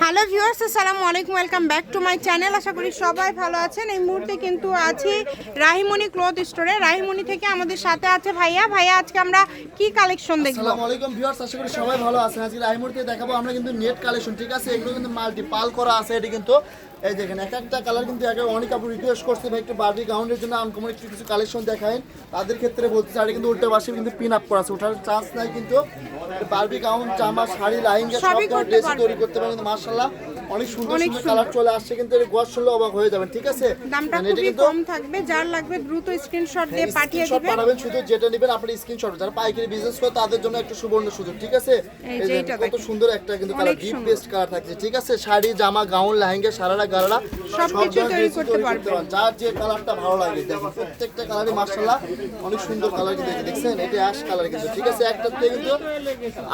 Hello viewers আসসালামু আলাইকুম welcome back to my channel আশা করি সবাই ভালো আছেন। এই মুহূর্তে কিন্তু আছি রাহিমণি ক্লথ স্টোরে রাহিমণি থেকে আমাদের সাথে আছে ভাইয়া। ভাইয়া, আজকে আমরা কি কালেকশন দেখব? আসসালামু আলাইকুম ভিউয়ার্স আশা করি সবাই ভালো আছেন। আজকে এই মুহূর্তে দেখাবো। আমরা কিন্তু নেট কালেকশন ঠিক আছে? এগুলো কিন্তু মাল্টি পাল করা আছে। এটি কিন্তু, এই দেখেন, এক একটা কালার কিন্তু একে অনেক কাপড় রিকোয়েস্ট করছে। ভাই, একটু বার্বি গাউন্ডের জন্য আনকমন একটু কিছু কালেকশন দেখায় তাদের ক্ষেত্রে বলতে চাই কিন্তু উল্টো পাশে কিন্তু পিন আপ করা আছে। ওঠার চান্স নাই কিন্তু। বার্বি গাউন জামা শাড়ি লাইন সব ধরনের ড্রেস তৈরি করতে পারেন মার্শাল্লাহ অনেক সুন্দর সুন্দর। কালার চলে আসছে কিন্তু এর গোয়াশ শুনলে অবাক হয়ে যাবেন ঠিক আছে? দামটা মানে খুবই কিন্তু কম থাকবে যার লাগবে দ্রুত স্ক্রিনশট দিয়ে পাঠিয়ে স্ক্রিনশট দিবেন। পাঠাবেন শুধু যেটা নেবেন আপনি স্ক্রিনশট যারা পাইকারি বিজনেস করে তাদের জন্য একটা সুবর্ণ সুযোগ ঠিক আছে? এই এই যে যে এটা কত সুন্দর একটা কিন্তু কালার ডিপ। পেস্ট কালার থাকছে ঠিক আছে? শাড়ি জামা গাউন লেহেঙ্গা সারারা গারারা সব কিছু তৈরি করতে পারবেন। যার যে কালারটা ভালো লাগে দেখেন প্রত্যেকটা কালারই মার্শাল্লাহ অনেক সুন্দর কালার কিন্তু দেখছেন? এটা অ্যাশ কালার কিন্তু ঠিক আছে? একটা থেকে কিন্তু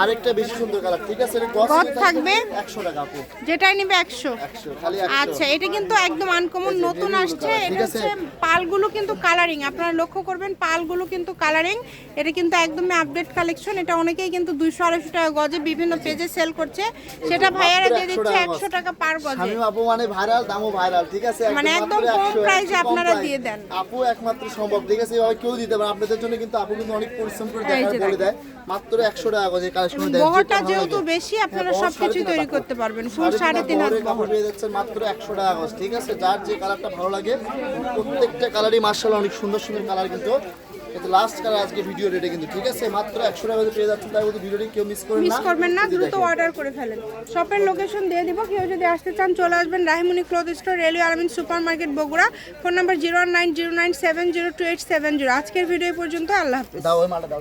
আরেকটা বেশি সুন্দর কালার ঠিক আছে? এটা গস থাকবে? 100 টাকা আপু যেটাই নেবে একশো। 100 খালি 100 আচ্ছা এটা কিন্তু একদম আনকমন নতুন আসছে। এটা হচ্ছে পালগুলো কিন্তু কালারিং আপনারা লক্ষ্য করবেন পালগুলো কিন্তু কালারিং এটা কিন্তু একদমই আপডেট কালেকশন এটা অনেকেই কিন্তু দুইশো আড়াইশো টাকা গজে বিভিন্ন পেজে সেল করছে। সেটা ভাইয়ারা দিয়ে দিচ্ছে একশো টাকা পার গজে। আপু মানে ভাইরাল দামও ভাইরাল ঠিক আছে? মানে একদম কম 100, price এ কম আপনারা দিয়ে দেন। আপু একমাত্র সম্ভব ঠিক আছে? এভাবে কেউ দিতে পারে আপনাদের জন্য কিন্তু আপু কিন্তু অনেক পরিশ্রম করে এই দেখার বলে দেয়। মাত্র একশো টাকা করে কালেকশন দেয় বহরটা যেহেতু বেশি আপনারা হ্যাঁ, সবকিছু তৈরি করতে পারবেন। ফুল সাড়ে কাপড় পেয়ে যাচ্ছেন মাত্র একশো টাকা গজ ঠিক আছে? যার যে কালারটা ভালো লাগে প্রত্যেকটা কালারই মার্শাল অনেক সুন্দর সুন্দর কালার কিন্তু। কিন্তু লাস্ট কালার আজকে ভিডিও রেটে কিন্তু ঠিক আছে? মাত্র একশো টাকা পেয়ে যাচ্ছেন তাই বলতে ভিডিওটি কেউ মিস করবেন না দ্রুত অর্ডার করে ফেলেন। শপের লোকেশন দিয়ে দিব কেউ যদি আসতে চান চলে আসবেন Rahimoni cloth store railway Almin supermarket Bogura phone number zero nine zero nine seven zero two eight seven zero আজকের ভিডিও পর্যন্ত আল্লাহ হাফিজ। দাও ওই মালটা দাও।